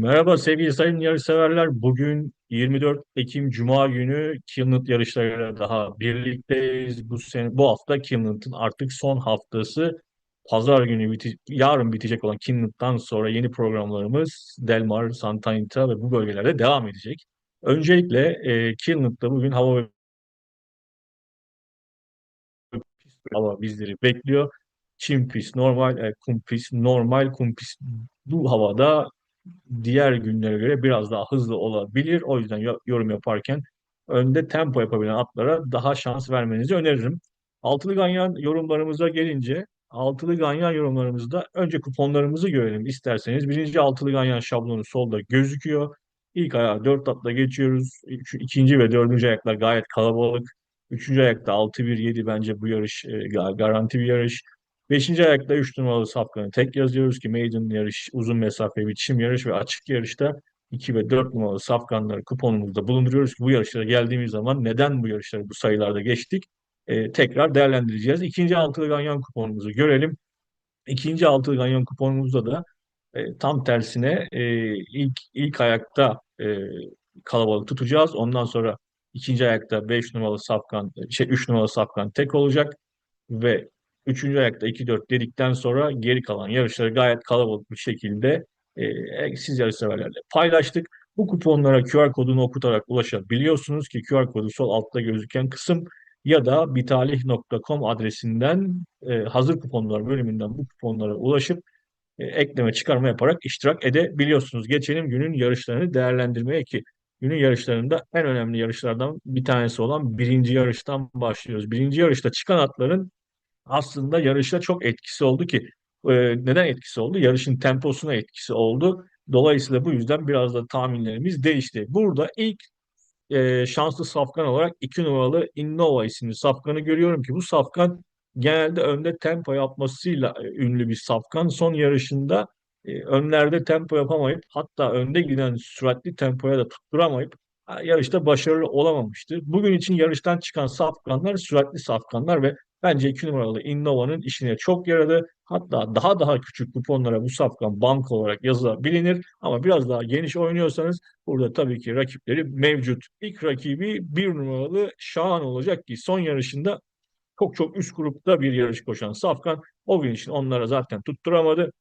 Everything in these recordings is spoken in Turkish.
Merhaba sevgili sayın yarışseverler. Bugün 24 Ekim Cuma günü Kilnut yarışlarıyla daha birlikteyiz. Bu sene, bu hafta Kilnut'un artık son haftası. Pazar günü biti, yarın bitecek olan Kilnut'tan sonra yeni programlarımız Delmar, Santa Anita ve bu bölgelerde devam edecek. Öncelikle e, Kilnut'ta bugün hava hava bizleri bekliyor. Çim pist normal, e, kum pist normal, kum pist bu havada diğer günlere göre biraz daha hızlı olabilir. O yüzden yo- yorum yaparken önde tempo yapabilen atlara daha şans vermenizi öneririm. Altılı ganyan yorumlarımıza gelince altılı ganyan yorumlarımızda önce kuponlarımızı görelim isterseniz. Birinci altılı ganyan şablonu solda gözüküyor. İlk ayağı 4 atla geçiyoruz. Üç- ikinci ve dördüncü ayaklar gayet kalabalık. Üçüncü ayakta 6-1-7 bence bu yarış e, ga- garanti bir yarış. Beşinci ayakta 3 numaralı safkanı tek yazıyoruz ki maiden yarış, uzun mesafe biçim yarış ve açık yarışta 2 ve 4 numaralı safkanları kuponumuzda bulunduruyoruz ki bu yarışlara geldiğimiz zaman neden bu yarışları bu sayılarda geçtik e, tekrar değerlendireceğiz. İkinci altılı ganyan kuponumuzu görelim. İkinci altılı ganyan kuponumuzda da e, tam tersine e, ilk ilk ayakta e, kalabalık tutacağız. Ondan sonra ikinci ayakta 5 numaralı safkan şey 3 numaralı safkan tek olacak ve üçüncü ayakta 2-4 dedikten sonra geri kalan yarışları gayet kalabalık bir şekilde e, siz yarışseverlerle paylaştık. Bu kuponlara QR kodunu okutarak ulaşabiliyorsunuz ki QR kodu sol altta gözüken kısım ya da bitalih.com adresinden e, hazır kuponlar bölümünden bu kuponlara ulaşıp e, ekleme çıkarma yaparak iştirak edebiliyorsunuz. Geçelim günün yarışlarını değerlendirmeye ki günün yarışlarında en önemli yarışlardan bir tanesi olan birinci yarıştan başlıyoruz. Birinci yarışta çıkan atların aslında yarışa çok etkisi oldu ki e, neden etkisi oldu? Yarışın temposuna etkisi oldu. Dolayısıyla bu yüzden biraz da tahminlerimiz değişti. Burada ilk e, şanslı safkan olarak 2 numaralı Innova isimli safkanı görüyorum ki bu safkan genelde önde tempo yapmasıyla e, ünlü bir safkan. Son yarışında e, önlerde tempo yapamayıp hatta önde giden süratli tempoya da tutturamayıp yarışta başarılı olamamıştı. Bugün için yarıştan çıkan safkanlar süratli safkanlar ve bence 2 numaralı Innova'nın işine çok yaradı. Hatta daha daha küçük kuponlara bu safkan bank olarak yazılabilir ama biraz daha geniş oynuyorsanız Burada tabii ki rakipleri mevcut. İlk rakibi bir numaralı Şahan olacak ki son yarışında çok çok üst grupta bir yarış koşan Safkan o gün için onlara zaten tutturamadı.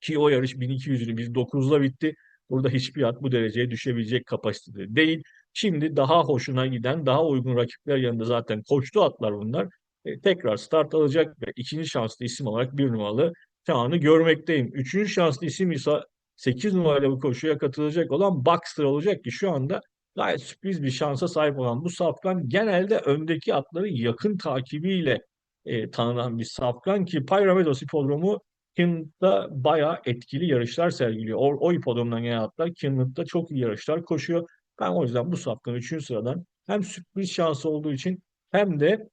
Ki o yarış 1200'ünü biz 9'la bitti. Burada hiçbir at bu dereceye düşebilecek kapasitede değil. Şimdi daha hoşuna giden, daha uygun rakipler yanında zaten koştu atlar bunlar. E, tekrar start alacak ve ikinci şanslı isim olarak bir numaralı Şahan'ı görmekteyim. Üçüncü şanslı isim ise 8 numarayla bu koşuya katılacak olan Baxter olacak ki şu anda gayet sürpriz bir şansa sahip olan bu safkan genelde öndeki atların yakın takibiyle e, tanınan bir safkan ki Pyramedos Hipodromu Kinland'da bayağı etkili yarışlar sergiliyor. O, o hipodromdan gelen atlar Kinland'da çok iyi yarışlar koşuyor. Ben o yüzden bu safkanı 3. sıradan hem sürpriz şansı olduğu için hem de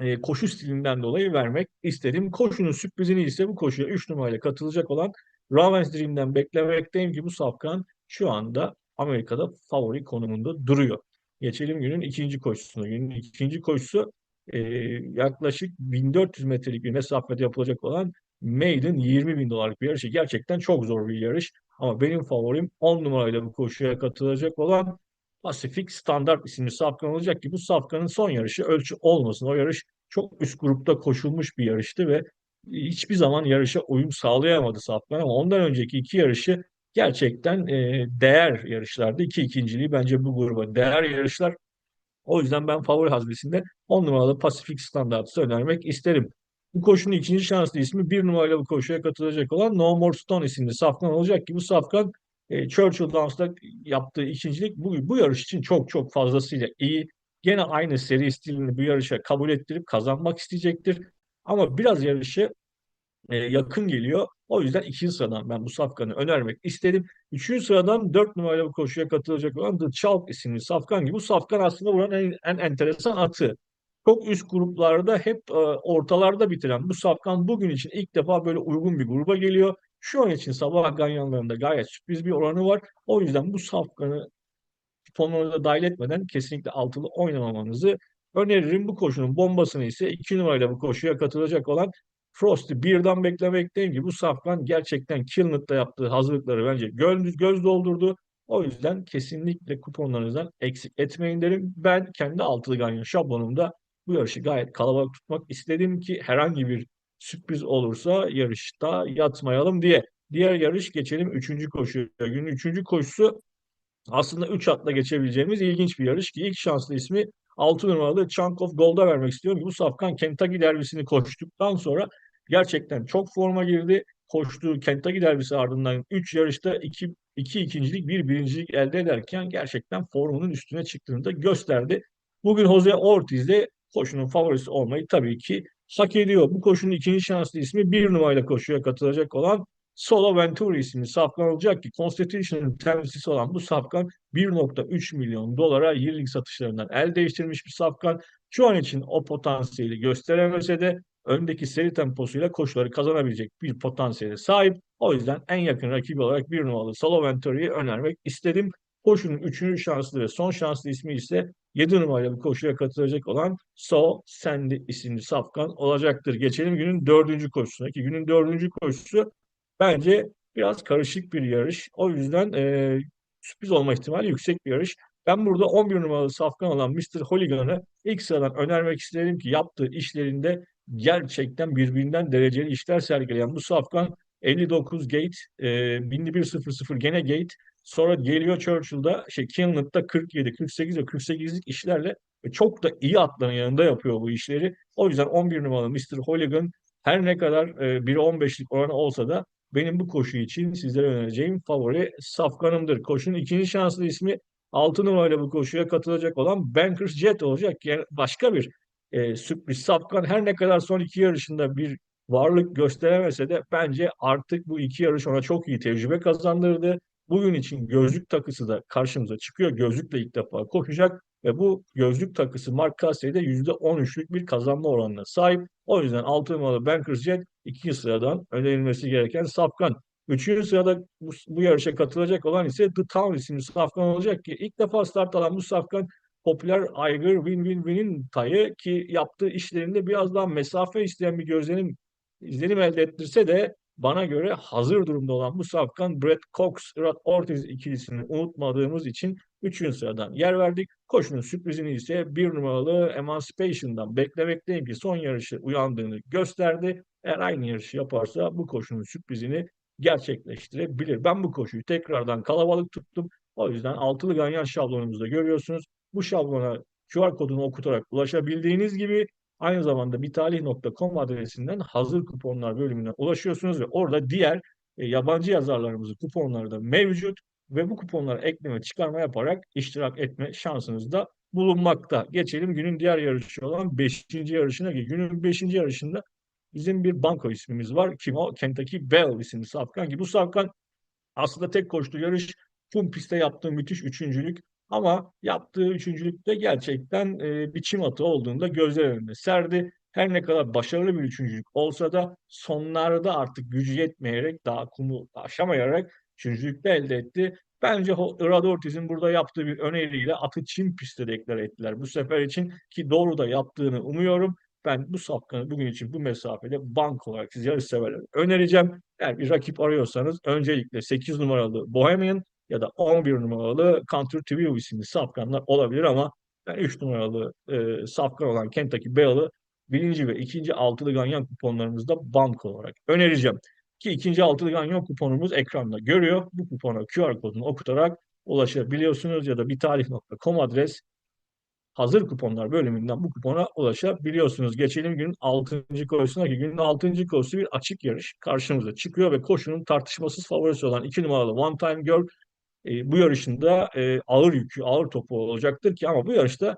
e, koşu stilinden dolayı vermek istedim. Koşunun sürprizini ise bu koşuya 3 numarayla katılacak olan Ravens Dream'den beklemekteyim ki bu safkan şu anda Amerika'da favori konumunda duruyor. Geçelim günün ikinci koşusuna. Günün ikinci koşusu e, yaklaşık 1400 metrelik bir mesafede yapılacak olan Maiden 20 bin dolarlık bir yarışı. Gerçekten çok zor bir yarış. Ama benim favorim 10 numarayla bu koşuya katılacak olan Pacific Standard isimli safkan olacak ki bu safkanın son yarışı ölçü olmasın. O yarış çok üst grupta koşulmuş bir yarıştı ve hiçbir zaman yarışa uyum sağlayamadı Safkan ama ondan önceki iki yarışı gerçekten e, değer yarışlardı. İki ikinciliği bence bu gruba değer yarışlar. O yüzden ben favori haznesinde 10 numaralı Pacific Standards'ı önermek isterim. Bu koşunun ikinci şanslı ismi bir numarayla bu koşuya katılacak olan No More Stone isimli Safkan olacak ki bu Safkan e, Churchill Downs'ta yaptığı ikincilik bu, bu yarış için çok çok fazlasıyla iyi. Gene aynı seri stilini bu yarışa kabul ettirip kazanmak isteyecektir. Ama biraz yarışı e, yakın geliyor. O yüzden ikinci sıradan ben bu safkanı önermek istedim. Üçüncü sıradan dört numaralı koşuya katılacak olan The Chalk isimli safkan gibi. Bu safkan aslında buranın en, en enteresan atı. Çok üst gruplarda hep e, ortalarda bitiren bu safkan bugün için ilk defa böyle uygun bir gruba geliyor. Şu an için sabah ganyanlarında gayet sürpriz bir oranı var. O yüzden bu safkanı tonları dahil etmeden kesinlikle altılı oynamamanızı öneririm. Bu koşunun bombasını ise 2 numarayla bu koşuya katılacak olan Frosty birden beklemekteyim ki bu safkan gerçekten Kilnut'ta yaptığı hazırlıkları bence göz, göz doldurdu. O yüzden kesinlikle kuponlarınızdan eksik etmeyin derim. Ben kendi altılı ganyan şablonumda bu yarışı gayet kalabalık tutmak istedim ki herhangi bir sürpriz olursa yarışta yatmayalım diye. Diğer yarış geçelim üçüncü koşuya. Günün üçüncü koşusu aslında 3 atla geçebileceğimiz ilginç bir yarış ki ilk şanslı ismi 6 numaralı Chunk of Gold'a vermek istiyorum. Bu safkan Kentucky derbisini koştuktan sonra gerçekten çok forma girdi. Koştuğu Kentucky derbisi ardından 3 yarışta 2 2 ikincilik, 1 birincilik elde ederken gerçekten formunun üstüne çıktığını da gösterdi. Bugün Jose Ortiz de koşunun favorisi olmayı tabii ki hak ediyor. Bu koşunun ikinci şanslı ismi bir numarayla koşuya katılacak olan Solo Venturi isimli safkan olacak ki Constitution'ın temsilcisi olan bu safkan 1.3 milyon dolara yearling satışlarından el değiştirmiş bir safkan. Şu an için o potansiyeli gösteremese de öndeki seri temposuyla koşuları kazanabilecek bir potansiyele sahip. O yüzden en yakın rakibi olarak bir numaralı Solo Venturi'yi önermek istedim. Koşunun üçüncü şanslı ve son şanslı ismi ise 7 numaralı bir koşuya katılacak olan So Sandy isimli safkan olacaktır. Geçelim günün dördüncü koşusuna. Ki günün dördüncü koşusu Bence biraz karışık bir yarış. O yüzden e, sürpriz olma ihtimali yüksek bir yarış. Ben burada 11 numaralı safkan olan Mr. Hooligan'ı ilk sıradan önermek isterim ki yaptığı işlerinde gerçekten birbirinden dereceli işler sergileyen bu safkan 59 gate, e, 1100 gene gate, sonra geliyor Churchill'da, şey Kinland'da 47, 48 ve 48'lik işlerle çok da iyi atların yanında yapıyor bu işleri. O yüzden 11 numaralı Mr. Hooligan her ne kadar e, 1.15'lik oranı olsa da benim bu koşu için sizlere önereceğim favori safkanımdır. Koşunun ikinci şanslı ismi 6 numarayla bu koşuya katılacak olan Bankers Jet olacak. Yani başka bir e, sürpriz safkan her ne kadar son iki yarışında bir varlık gösteremese de bence artık bu iki yarış ona çok iyi tecrübe kazandırdı. Bugün için gözlük takısı da karşımıza çıkıyor. Gözlükle ilk defa koşacak ve bu gözlük takısı Mark Cassie'de %13'lük bir kazanma oranına sahip. O yüzden 6 numaralı Bankers Jet ikinci sıradan önerilmesi gereken safkan. Üçüncü sırada bu, bu yarışa katılacak olan ise The Town isimli safkan olacak ki ilk defa start alan bu safkan popüler Iger Win Win Win'in tayı ki yaptığı işlerinde biraz daha mesafe isteyen bir gözlenim izlenim elde ettirse de bana göre hazır durumda olan bu safkan Brett Cox, Rod Ortiz ikilisini unutmadığımız için 3. sıradan yer verdik. Koşunun sürprizini ise bir numaralı Emancipation'dan beklemekteyim ki son yarışı uyandığını gösterdi. Eğer aynı yarışı yaparsa bu koşunun sürprizini gerçekleştirebilir. Ben bu koşuyu tekrardan kalabalık tuttum. O yüzden altılı ganyan şablonumuzda görüyorsunuz. Bu şablona QR kodunu okutarak ulaşabildiğiniz gibi Aynı zamanda bitalih.com adresinden hazır kuponlar bölümüne ulaşıyorsunuz ve orada diğer e, yabancı yazarlarımızın kuponları da mevcut ve bu kuponlara ekleme çıkarma yaparak iştirak etme şansınız da bulunmakta. Geçelim günün diğer yarışı olan 5. yarışına ki günün 5. yarışında bizim bir banko ismimiz var. Kim o? Kentucky Bell isimli safkan ki bu safkan aslında tek koştuğu yarış kum pistte yaptığı müthiş üçüncülük ama yaptığı üçüncülükte gerçekten e, bir çim atı olduğunda gözler önünde serdi. Her ne kadar başarılı bir üçüncülük olsa da sonlarda artık gücü yetmeyerek daha kumu aşamayarak üçüncülükte elde etti. Bence Irad Ortiz'in burada yaptığı bir öneriyle atı çim pistte deklare ettiler bu sefer için ki doğru da yaptığını umuyorum. Ben bu safkanı bugün için bu mesafede bank olarak siz yarış severler önereceğim. Eğer bir rakip arıyorsanız öncelikle 8 numaralı Bohemian ya da 11 numaralı Counter TV isimli safkanlar olabilir ama ben 3 numaralı e, safkan olan Kentucky Bell'ı birinci ve ikinci altılı ganyan kuponlarımızda bank olarak önereceğim. Ki ikinci altılı ganyan kuponumuz ekranda görüyor. Bu kupona QR kodunu okutarak ulaşabiliyorsunuz ya da bir tarih.com adres hazır kuponlar bölümünden bu kupona ulaşabiliyorsunuz. Geçelim günün 6. koşusuna ki günün 6. koşusu bir açık yarış karşımıza çıkıyor ve koşunun tartışmasız favorisi olan 2 numaralı One Time Girl e, bu yarışında e, ağır yükü, ağır topu olacaktır ki ama bu yarışta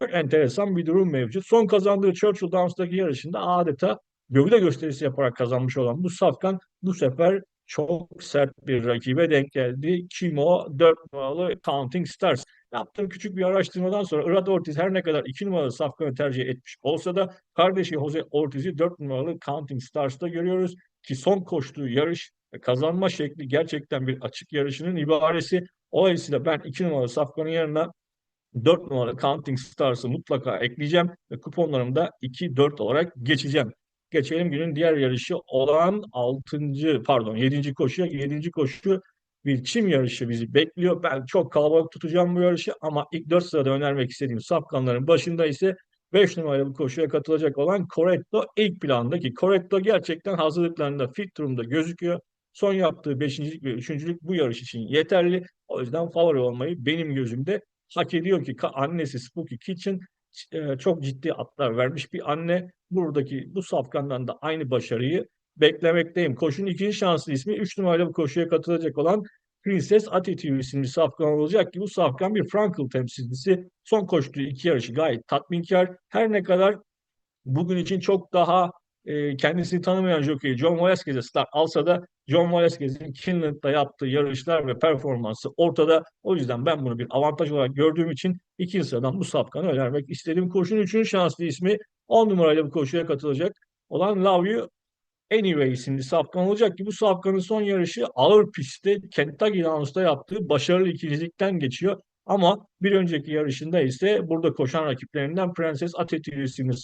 çok enteresan bir durum mevcut. Son kazandığı Churchill Downs'taki yarışında adeta gövde gösterisi yaparak kazanmış olan bu safkan bu sefer çok sert bir rakibe denk geldi. Kimo 4 numaralı Counting Stars. Yaptığım küçük bir araştırmadan sonra Irad Ortiz her ne kadar 2 numaralı safkanı tercih etmiş olsa da kardeşi Jose Ortiz'i 4 numaralı Counting Stars'ta görüyoruz ki son koştuğu yarış kazanma şekli gerçekten bir açık yarışının ibaresi. Dolayısıyla ben 2 numaralı safkanın yanına 4 numaralı Counting Stars'ı mutlaka ekleyeceğim ve kuponlarımda 2-4 olarak geçeceğim. Geçelim günün diğer yarışı olan 6. pardon 7. koşuya. 7. koşu bir çim yarışı bizi bekliyor. Ben çok kalabalık tutacağım bu yarışı ama ilk 4 sırada önermek istediğim safkanların başında ise 5 numaralı koşuya katılacak olan Corretto ilk plandaki. Corretto gerçekten hazırlıklarında fit durumda gözüküyor. Son yaptığı 5. ve 3. bu yarış için yeterli. O yüzden favori olmayı benim gözümde hak ediyor ki annesi Spooky Kitchen e, çok ciddi atlar vermiş bir anne. Buradaki bu safkandan da aynı başarıyı beklemekteyim. Koşunun ikinci şanslı ismi 3 numaralı bu koşuya katılacak olan Princess Attitude isimli safkan olacak ki bu safkan bir Frankel temsilcisi. Son koştuğu iki yarışı gayet tatminkar. Her ne kadar bugün için çok daha e, kendisini tanımayan jockey John Velasquez'e start alsa da John Velasquez'in Kinland'da yaptığı yarışlar ve performansı ortada. O yüzden ben bunu bir avantaj olarak gördüğüm için ikinci sıradan bu safkanı önermek istedim. Koşunun üçüncü şanslı ismi 10 numarayla bu koşuya katılacak olan Love You Anyway isimli safkan olacak ki bu safkanın son yarışı ağır pistte Kentucky Downs'ta yaptığı başarılı ikincilikten geçiyor. Ama bir önceki yarışında ise burada koşan rakiplerinden Prenses Atatürk isimli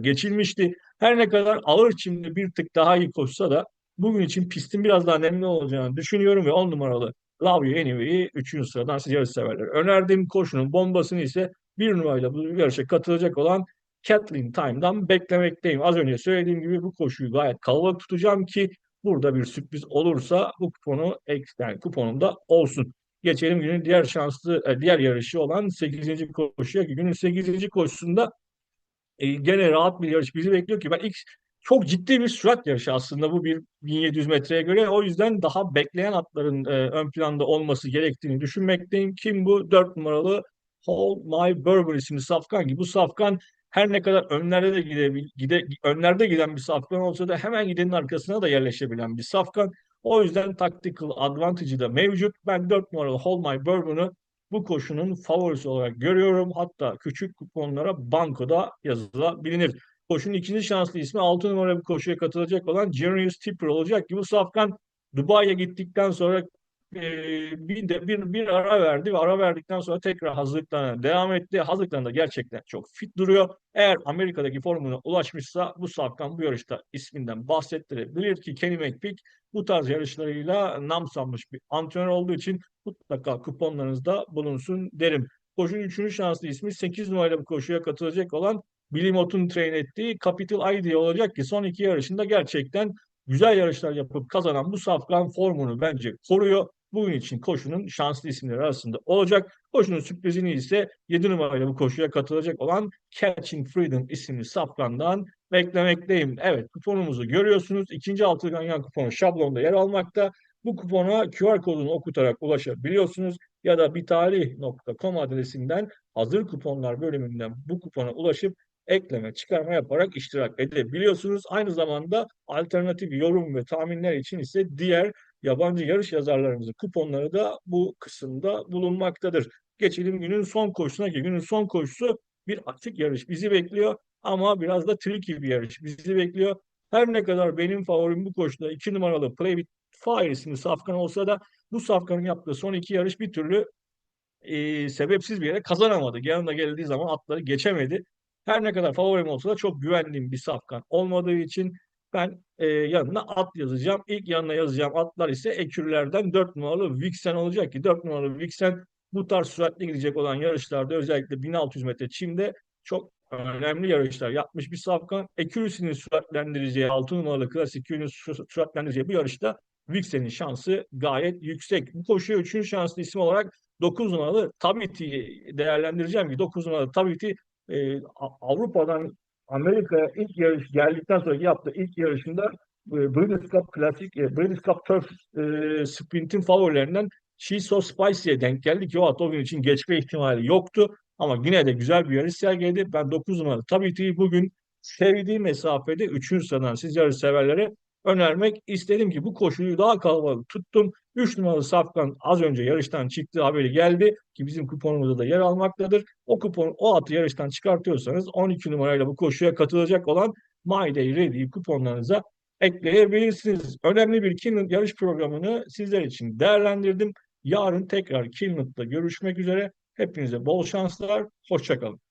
geçilmişti. Her ne kadar ağır çimde bir tık daha iyi koşsa da bugün için pistin biraz daha nemli olacağını düşünüyorum ve 10 numaralı Love You Anyway'i 3. sıradan siz yarış severler. Önerdiğim koşunun bombasını ise bir numarayla bu yarışa katılacak olan Kathleen Time'dan beklemekteyim. Az önce söylediğim gibi bu koşuyu gayet kalabalık tutacağım ki burada bir sürpriz olursa bu kuponu yani kuponumda olsun. Geçelim günün diğer şanslı e, diğer yarışı olan 8. koşuya. Günün 8. koşusunda e, gene rahat bir yarış bizi bekliyor ki ben ilk çok ciddi bir sürat yarışı aslında bu bir 1700 metreye göre. O yüzden daha bekleyen atların e, ön planda olması gerektiğini düşünmekteyim. Kim bu? 4 numaralı Hold My Bourbon isimli safkan ki bu safkan her ne kadar önlerde de gide, gide, önlerde giden bir safkan olsa da hemen gidenin arkasına da yerleşebilen bir safkan. O yüzden tactical advantage'ı da mevcut. Ben 4 numaralı Hold My Bourbon'u bu koşunun favorisi olarak görüyorum. Hatta küçük kuponlara bankoda yazılabilir. Koşunun ikinci şanslı ismi 6 numaralı bir koşuya katılacak olan Genius Tipper olacak ki bu safkan Dubai'ye gittikten sonra bir, de, bir, bir ara verdi ve ara verdikten sonra tekrar hazırlıklarına devam etti. Hazırlıklarında gerçekten çok fit duruyor. Eğer Amerika'daki formuna ulaşmışsa bu safkan bu yarışta isminden bahsettirebilir ki Kenny McPeak bu tarz yarışlarıyla nam salmış bir antrenör olduğu için mutlaka kuponlarınızda bulunsun derim. Koşunun üçüncü şanslı ismi 8 numaralı bir koşuya katılacak olan Billy Mott'un train ettiği Capital ID olacak ki son iki yarışında gerçekten güzel yarışlar yapıp kazanan bu safkan formunu bence koruyor bugün için koşunun şanslı isimleri arasında olacak. Koşunun sürprizini ise 7 numarayla bu koşuya katılacak olan Catching Freedom isimli safkandan beklemekteyim. Evet kuponumuzu görüyorsunuz. İkinci altı ganyan kuponu şablonda yer almakta. Bu kupona QR kodunu okutarak ulaşabiliyorsunuz ya da bitarih.com adresinden hazır kuponlar bölümünden bu kupona ulaşıp ekleme, çıkarma yaparak iştirak edebiliyorsunuz. Aynı zamanda alternatif yorum ve tahminler için ise diğer yabancı yarış yazarlarımızın kuponları da bu kısımda bulunmaktadır. Geçelim günün son koşusuna ki günün son koşusu bir açık yarış bizi bekliyor ama biraz da tricky bir yarış bizi bekliyor. Her ne kadar benim favorim bu koşuda 2 numaralı Play with Fire isimli safkan olsa da bu safkanın yaptığı son iki yarış bir türlü e, sebepsiz bir yere kazanamadı. Yanında geldiği zaman atları geçemedi. Her ne kadar favorim olsa da çok güvendiğim bir safkan olmadığı için ben e, yanına at yazacağım. İlk yanına yazacağım atlar ise ekürlerden 4 numaralı Vixen olacak ki 4 numaralı Vixen bu tarz süratli gidecek olan yarışlarda özellikle 1600 metre çimde çok önemli yarışlar yapmış bir safkan. Ekürüsünün süratlendireceği 6 numaralı klasik yönü süratlendireceği bu yarışta Vixen'in şansı gayet yüksek. Bu koşuya 3. şanslı isim olarak 9 numaralı Tabiti'yi değerlendireceğim ki 9 numaralı Tabiti e, Avrupa'dan Amerika'ya ilk yarış geldikten sonra yaptığı ilk yarışında e, British Cup Klasik, e, British Cup Turf e, Sprint'in favorilerinden She's So Spicy'ye denk geldi ki o at o gün için geçme ihtimali yoktu. Ama yine de güzel bir yarış sergiledi. Ben 9 numaralı tabii ki bugün sevdiğim mesafede 3. sıradan siz yarış severlere önermek istedim ki bu koşuyu daha kalabalık tuttum. 3 numaralı Safkan az önce yarıştan çıktığı haberi geldi ki bizim kuponumuzda da yer almaktadır. O kupon o atı yarıştan çıkartıyorsanız 12 numarayla bu koşuya katılacak olan My Day Ready kuponlarınıza ekleyebilirsiniz. Önemli bir Kinland yarış programını sizler için değerlendirdim. Yarın tekrar Kinland'da görüşmek üzere. Hepinize bol şanslar. Hoşçakalın.